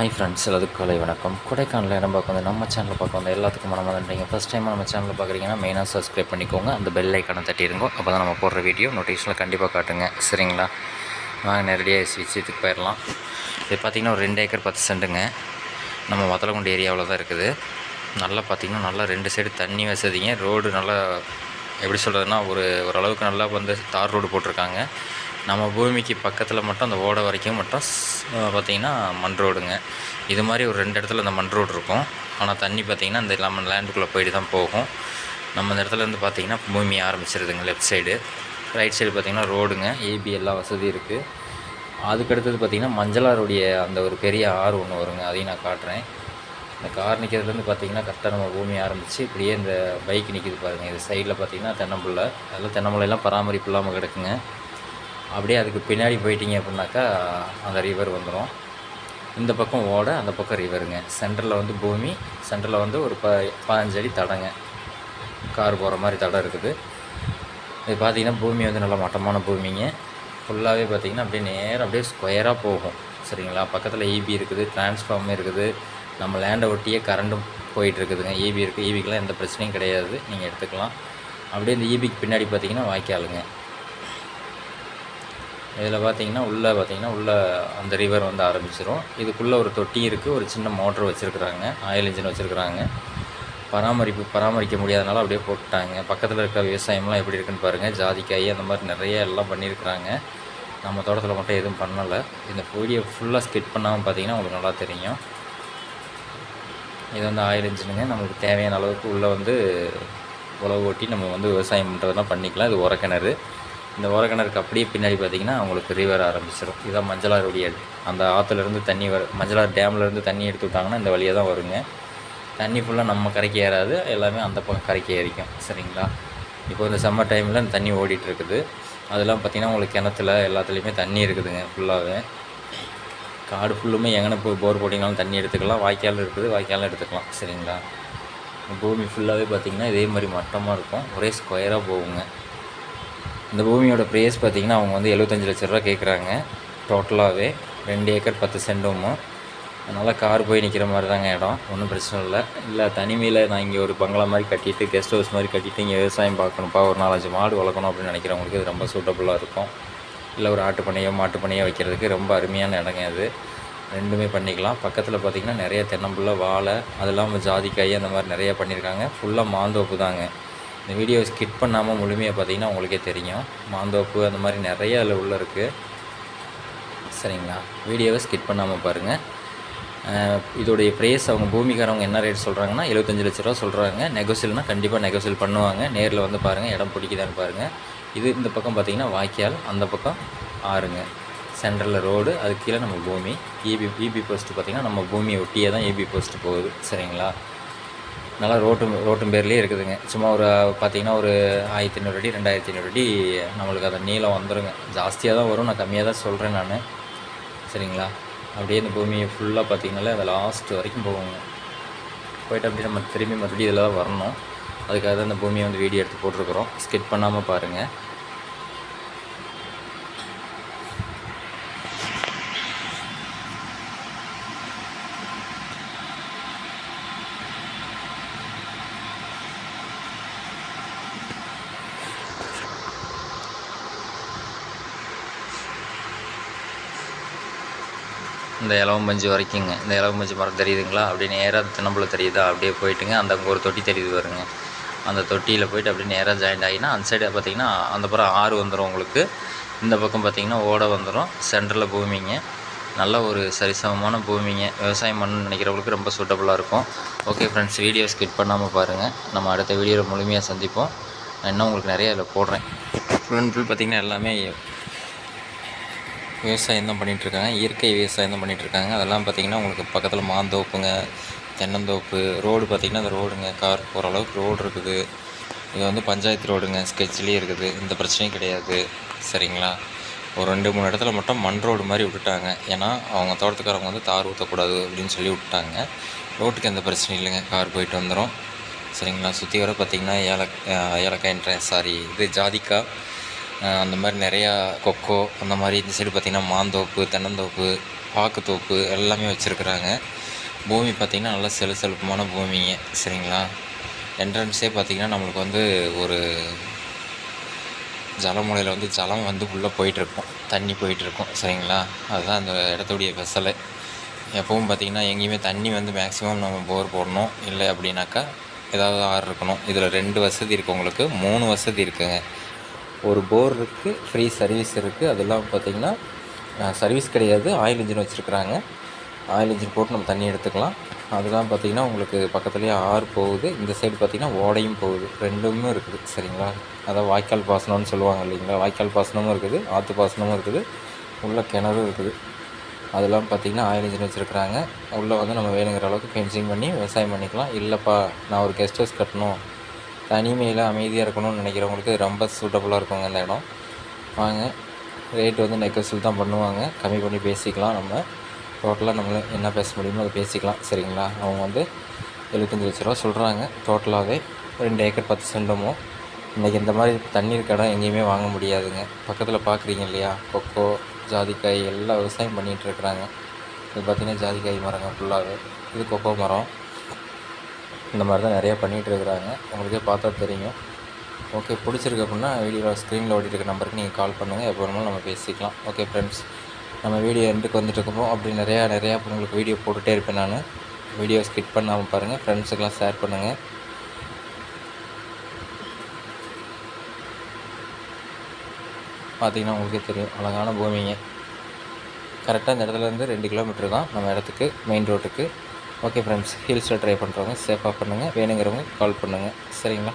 Hi friends எல்லாத்துக்கும் காலை வணக்கம். கொடைக்கானல் இடம் பார்க்க வந்து நம்ம சேனலில் பார்க்க வந்து எல்லாத்துக்கும் மனம் வந்துட்டீங்க ஃபஸ்ட் டைம் நம்ம சேனலில் பார்க்குறீங்கன்னா மெயினாக சப்ஸ்கிரைப் பண்ணிக்கோங்க. அந்த பெல் ஐக்கானை தட்டிடுங்க. அப்போ தான் நம்ம போடுற வீடியோ நோட்டிஃபிகேஷனில் கண்டிப்பாக காட்டுங்க. சரிங்களா? வாங்க நேரடியாக விஷயத்துக்கு போயிடலாம். இது பார்த்திங்கன்னா ஒரு ரெண்டு ஏக்கர் பத்து சென்ட்டுங்க நம்ம வத்தலகுண்டு ஏரியாவில் தான் இருக்குது. நல்லா பார்த்திங்கன்னா நல்லா ரெண்டு சைடு தண்ணி வசதிங்க. ரோடு நல்லா எப்படி சொல்கிறதுனா ஒரு ஓரளவுக்கு நல்லா வந்து தார் ரோடு போட்டிருக்காங்க. நம்ம பூமிக்கு பக்கத்தில் மட்டும் அந்த ஓடை வரைக்கும் மட்டும் பார்த்திங்கன்னா மண் ரோடுங்க. இது மாதிரி ஒரு ரெண்டு இடத்துல இந்த மண் ரோடு இருக்கும். ஆனால் தண்ணி பார்த்திங்கன்னா அந்த நம்ம லேண்டுக்குள்ளே போயிட்டு தான் போகும். நம்ம இந்த இடத்துல இருந்து பார்த்திங்கன்னா பூமி ஆரம்பிச்சிருதுங்க லெஃப்ட் சைடு ரைட் சைடு பார்த்திங்கன்னா ரோடுங்க ஏபி எல்லா வசதி இருக்குது அதுக்கடுத்தது பார்த்திங்கன்னா மஞ்சளாருடைய அந்த ஒரு பெரிய ஆறு ஒன்று வருங்க. அதையும் நான் காட்டுறேன். இந்த கார் நிற்கிறதுலேருந்து பார்த்தீங்கன்னா கரெக்டாக நம்ம பூமி ஆரம்பித்து இப்படியே இந்த பைக் நிற்கிது பாருங்கள் இது சைடில் பார்த்தீங்கன்னா தென்னம்பிள்ளை. அதெல்லாம் தென்னம்பிள்ளைலாம் பராமரிப்பு இல்லாமல் கிடக்குங்க. அப்படியே அதுக்கு பின்னாடி போயிட்டீங்க அப்படின்னாக்கா அந்த ரிவர் வந்துடும் இந்த பக்கம் ஓட அந்த பக்கம் ரிவருங்க சென்டரில் வந்து பூமி சென்டரில் வந்து ஒரு ப பதினஞ்சு அடி தடங்க. கார் போகிற மாதிரி தடம் இருக்குது. இது பார்த்திங்கன்னா பூமி வந்து நல்லா மட்டமான பூமிங்க. ஃபுல்லாகவே பார்த்தீங்கன்னா அப்படியே நேராக அப்படியே ஸ்கொயராக போகும். சரிங்களா? பக்கத்தில் ஈபி இருக்குது டிரான்ஸ்ஃபார்மர் இருக்குது. நம்ம லேண்டை ஒட்டியே கரண்ட்டும் போயிட்டுருக்குதுங்க. ஈபி இருக்குது ஈபிக்கெலாம் எந்த பிரச்சனையும் கிடையாது. நீங்கள் எடுத்துக்கலாம். அப்படியே இந்த ஈபிக்கு பின்னாடி பார்த்தீங்கன்னா வாய்க்காலுங்க. இதில் பார்த்தீங்கன்னா உள்ளே பார்த்தீங்கன்னா உள்ளே அந்த ரிவர் வந்து ஆரம்பிச்சிடும் இதுக்குள்ளே ஒரு தொட்டி இருக்குது ஒரு சின்ன மோட்ரு வச்சுருக்குறாங்க ஆயில் இன்ஜின் வச்சுருக்குறாங்க. பராமரிப்பு பராமரிக்க முடியாதனால அப்படியே போட்டுட்டாங்க. பக்கத்தில் இருக்கிற விவசாயம்லாம் எப்படி இருக்குன்னு பாருங்கள் ஜாதிக்காய் அந்த மாதிரி நிறைய எல்லாம் பண்ணியிருக்கிறாங்க. நம்ம தோட்டத்தில் மட்டும் எதுவும் பண்ணலை. இந்த வீடியோ ஃபுல்லாக ஸ்கிட் பண்ணாமல் பார்த்தீங்கன்னா உங்களுக்கு நல்லா தெரியும். இது வந்து ஆயில் இன்ஜினுங்க நமக்கு தேவையான அளவுக்கு உள்ளே வந்து உழவு ஓட்டி நம்ம வந்து விவசாயம் பண்ணுறதெல்லாம் பண்ணிக்கலாம். இது உரக்கிணறு. இந்த ஓரக்கிணறுக்கு அப்படியே பின்னாடி பார்த்தீங்கன்னா உங்களுக்கு ரிவர் ஆரம்பிச்சிடும். இதுதான் மஞ்சளாருடைய அந்த ஆற்றுலேருந்து தண்ணி வர மஞ்சளார் டேம்லேருந்து தண்ணி எடுத்து விட்டாங்கன்னா இந்த வழியாக தான் வருங்க. தண்ணி ஃபுல்லாக நம்ம கரைக்கு ஏறாது. எல்லாமே அந்த பக்கம் கரைக்கு ஏறிக்கும். சரிங்களா? இப்போ இந்த சம்மர் டைமில் இந்த தண்ணி ஓடிட்டு இருக்குது அதெல்லாம் பார்த்திங்கன்னா உங்களுக்கு கிணத்துல எல்லாத்துலேயுமே தண்ணி இருக்குதுங்க ஃபுல்லாகவே காடு ஃபுல்லுமே எங்கன போய் போர் போட்டிங்கனாலும் தண்ணி எடுத்துக்கலாம். வாய்க்கால் இருக்குது. வாய்க்காலும் எடுத்துக்கலாம். சரிங்களா? பூமி ஃபுல்லாகவே பார்த்திங்கன்னா இதே மாதிரி மட்டமாக இருக்கும். ஒரே ஸ்கொயராக போகுங்க. இந்த பூமியோட ப்ரைஸ் பார்த்திங்கன்னா அவங்க வந்து எழுபத்தஞ்சி லட்ச ரூபா கேட்குறாங்க டோட்டலாகவே ரெண்டு ஏக்கர் பத்து சென்டும் அதனால் கார் போய் நிற்கிற மாதிரி தாங்க இடம். ஒன்றும் பிரச்சனை இல்லை. இல்லை தனிமையில் நான் இங்கே ஒரு பங்களா மாதிரி கட்டிட்டு கெஸ்ட் ஹவுஸ் மாதிரி கட்டிட்டு இங்கே விவசாயம் பார்க்கணும்ப்பா. ஒரு நாலஞ்சு மாடு வளர்க்கணும் அப்படின்னு நினைக்கிறவங்களுக்கு இது ரொம்ப சூட்டபுளாக இருக்கும். இல்லை ஒரு ஆட்டு பண்ணையோ மாட்டு பண்ணையோ வைக்கிறதுக்கு ரொம்ப அருமையான இடங்க அது ரெண்டுமே பண்ணிக்கலாம். பக்கத்தில் பார்த்திங்கன்னா நிறைய தென்னம்புள்ள வாழை அது இல்லாமல் ஜாதிக்காய் அந்த மாதிரி நிறைய பண்ணியிருக்காங்க. ஃபுல்லாக மாந்தோப்பு தாங்க. இந்த வீடியோ ஸ்கிட் பண்ணாமல் முழுமையாக பார்த்தீங்கன்னா உங்களுக்கே தெரியும். மாந்தோப்பு அந்த மாதிரி நிறைய அதில் உள்ள இருக்குது சரிங்களா? வீடியோவை ஸ்கிட் பண்ணாமல் பாருங்கள் இதோடைய ப்ரைஸ் அவங்க பூமிக்காரவங்க என்ன ரேட் சொல்கிறாங்கன்னா எழுபத்தஞ்சு லட்ச ரூபா சொல்கிறாங்க நெகோசியல்னால் கண்டிப்பாக நெகோசியல் பண்ணுவாங்க. நேரில் வந்து பாருங்கள் இடம் பிடிக்குதான்னு பாருங்கள் இது இந்த பக்கம் பார்த்தீங்கன்னா வாய்க்கால் அந்த பக்கம் ஆறுங்க. சென்ட்ரலில் ரோடு அது கீழே நம்ம பூமி. இபி இபி போஸ்ட்டு பார்த்திங்கன்னா நம்ம பூமியை ஒட்டியே தான் இபி போஸ்ட்டு போகுது. சரிங்களா? நல்லா ரோட்டும் ரோட்டும் பேர்லேயே இருக்குதுங்க. சும்மா ஒரு பார்த்தீங்கன்னா ஒரு ஆயிரத்தி ஐநூறு அடி ரெண்டாயிரத்தி ஐநூறு அடி நம்மளுக்கு அந்த நீளம் வந்துருங்க. ஜாஸ்தியாக தான் வரும். நான் கம்மியாக தான் சொல்கிறேன் நான். சரிங்களா? அப்படியே இந்த பூமியை ஃபுல்லாக பார்த்தீங்கனாலே அந்த லாஸ்ட் வரைக்கும் போவோங்க போயிட்டு அப்படியே நம்ம திரும்பி மறுபடியும் இதில் தான் வரணும். அதுக்காக தான் இந்த பூமியை வந்து வீடியோ எடுத்து போட்டிருக்கிறோம். ஸ்கிட் பண்ணாமல் பாருங்கள் இந்த இலவம்பஞ்சு வரைக்குங்க. இந்த இலவம்பஞ்சு மரம் தெரியுதுங்களா? அப்படியே நேராக தென்னம்புல தெரியுதா? அப்படியே போயிட்டுங்க. அந்த அங்கே ஒரு தொட்டி தெரியுது வருங்க அந்த தொட்டியில் போயிட்டு அப்படியே நேராக ஜாயிண்ட் ஆகினா அந்த சைடு பார்த்திங்கன்னா அந்த புறம் ஆறு வந்துடும் உங்களுக்கு. இந்த பக்கம் பார்த்திங்கன்னா ஓடை வந்துடும் சென்டரில் பூமிங்க. நல்ல ஒரு சரிசமமான பூமிங்க. விவசாயம் பண்ணணும்னு நினைக்கிறவங்களுக்கு ரொம்ப சூட்டபுளாக இருக்கும். ஓகே ஃப்ரெண்ட்ஸ் வீடியோ ஸ்கிப் பண்ணாமல் பாருங்கள் நம்ம அடுத்த வீடியோவில் முழுமையாக சந்திப்போம். நான் இன்னும் உங்களுக்கு நிறைய அதில் போடுறேன். ஃபுல் அண்ட் ஃபுல் பார்த்திங்கன்னா எல்லாமே விவசாயம் தான் பண்ணிகிட்ருக்காங்க. இயற்கை விவசாயம் தான் பண்ணிகிட்ருக்காங்க. அதெல்லாம் பார்த்திங்கன்னா உங்களுக்கு பக்கத்தில் மாந்தோப்புங்க தென்னந்தோப்பு ரோடு பார்த்திங்கன்னா அந்த ரோடுங்க. கார் போகிற அளவுக்கு ரோடு இருக்குது. இது வந்து பஞ்சாயத்து ரோடுங்க. ஸ்கெட்ச்லேயே இருக்குது. எந்த பிரச்சனையும் கிடையாது. சரிங்களா? ஒரு ரெண்டு மூணு இடத்துல மட்டும் மண் ரோடு மாதிரி விட்டுட்டாங்க. ஏன்னா அவங்க தோட்டத்துக்காரவங்க வந்து தார் ஊற்றக்கூடாது அப்படின்னு சொல்லி விட்டாங்க ரோட்டுக்கு எந்த பிரச்சனையும் இல்லைங்க. கார் போயிட்டு வந்துடும் சரிங்களா? சுற்றி வர பார்த்திங்கன்னா ஏலக் ஏலக்காய்ன்ற சாரி இது ஜாதிக்காய். அந்த மாதிரி நிறையா கொக்கோ அந்த மாதிரி இந்த சைடு பார்த்திங்கன்னா மாந்தோப்பு தென்னந்தோப்பு பாக்குத்தோப்பு எல்லாமே வச்சுருக்குறாங்க. பூமி பார்த்திங்கன்னா நல்லா செலு செழுப்பமான பூமிங்க சரிங்களா? என்ட்ரன்ஸே பார்த்திங்கன்னா நம்மளுக்கு வந்து ஒரு ஜலமுனையில் வந்து ஜலம் வந்து உள்ளே போயிட்டுருக்கும். தண்ணி போயிட்டுருக்கும் சரிங்களா? அதுதான் அந்த இடத்துடைய வெசலை. எப்பவும் பார்த்திங்கன்னா எங்கேயுமே தண்ணி வந்து மேக்ஸிமம் நம்ம போர் போடணும். இல்லை அப்படின்னாக்கா ஏதாவது ஆறு இருக்கணும். இதில் ரெண்டு வசதி இருக்குது உங்களுக்கு. மூணு வசதி இருக்குங்க. ஒரு போர் இருக்குது ஃப்ரீ சர்வீஸ் இருக்குது அதெல்லாம் பார்த்திங்கன்னா சர்வீஸ் கிடையாது. ஆயில் இன்ஜின் வச்சுருக்குறாங்க. ஆயில் இன்ஜின் போட்டு நம்ம தண்ணி எடுத்துக்கலாம். அதெல்லாம் பார்த்திங்கன்னா உங்களுக்கு பக்கத்துலேயே ஆறு போகுது. இந்த சைடு பார்த்திங்கன்னா ஓடையும் போகுது. ரெண்டுமே இருக்குது சரிங்களா? அதான் வாய்க்கால் பாசனம்னு சொல்லுவாங்க இல்லைங்களா? வாய்க்கால் பாசனமும் இருக்குது ஆற்று பாசனமும் இருக்குது. உள்ள கிணறும் இருக்குது. அதெல்லாம் பார்த்திங்கன்னா ஆயில் இன்ஜின் வச்சுருக்குறாங்க. உள்ளே வந்து நம்ம வேணுங்கிற அளவுக்கு ஃபென்சிங் பண்ணி விவசாயம் பண்ணிக்கலாம். இல்லைப்பா நான் ஒரு கெஸ்ட் ஹவுஸ் கட்டணும். தனிமையில் அமைதியாக இருக்கணும்னு நினைக்கிறவங்களுக்கு ரொம்ப சூட்டபுளாக இருக்குங்க இந்த இடம். வாங்க. ரேட் வந்து நெக்கோசியல் தான் பண்ணுவாங்க. கம்மி பண்ணி பேசிக்கலாம் நம்ம. டோட்டலாக நம்மளை என்ன பேச முடியுமோ அதை பேசிக்கலாம். சரிங்களா? அவங்க வந்து எழுபத்தஞ்சி லட்ச ரூபா சொல்கிறாங்க டோட்டலாகவே ரெண்டு ஏக்கர் பத்து சென்டமோ இன்றைக்கி இந்த மாதிரி தண்ணீர் இடம் எங்கேயுமே வாங்க முடியாதுங்க. பக்கத்தில் பார்க்குறீங்க இல்லையா? கொக்கோ ஜாதிக்காய் எல்லாம் விவசாயம் பண்ணிகிட்டு இருக்கிறாங்க. இது பார்த்திங்கன்னா ஜாதிக்காய் மரங்க ஃபுல்லாகவே இது கொக்கோ மரம். இந்த மாதிரி தான் நிறையா பண்ணிகிட்டு இருக்கிறாங்க. உங்களுக்கே பார்த்தா தெரியும். ஓகே பிடிச்சிருக்கு அப்படின்னா வீடியோவில் ஸ்க்ரீனில் ஓடிட்டு இருக்க நம்பருக்கு நீங்கள் கால் பண்ணுங்கள் எப்போ வேணாலும் நம்ம பேசிக்கலாம். ஓகே ஃப்ரெண்ட்ஸ் நம்ம வீடியோ எண்டுக்கு வந்துட்டுருக்கோம் அப்படி நிறையா நிறையா உங்களுக்கு வீடியோ போட்டுகிட்டே இருப்பேன் நான். வீடியோ ஸ்கிப் பண்ணாமல் பாருங்கள் ஃப்ரெண்ட்ஸுக்கெலாம் ஷேர் பண்ணுங்கள் பார்த்திங்கன்னா உங்களுக்கே தெரியும். அழகான பூமிங்க. கரெக்டாக இந்த இடத்துலேருந்து ரெண்டு கிலோமீட்டர் தான் நம்ம இடத்துக்கு மெயின் ரோட்டுக்கு ஓகே ஃப்ரெண்ட்ஸ் ஹில்ஸில் ட்ரை பண்ணுறவங்க சேஃபாக பண்ணுங்கள் வேணுங்கிறவங்க கால் பண்ணுங்கள் சரிங்களா?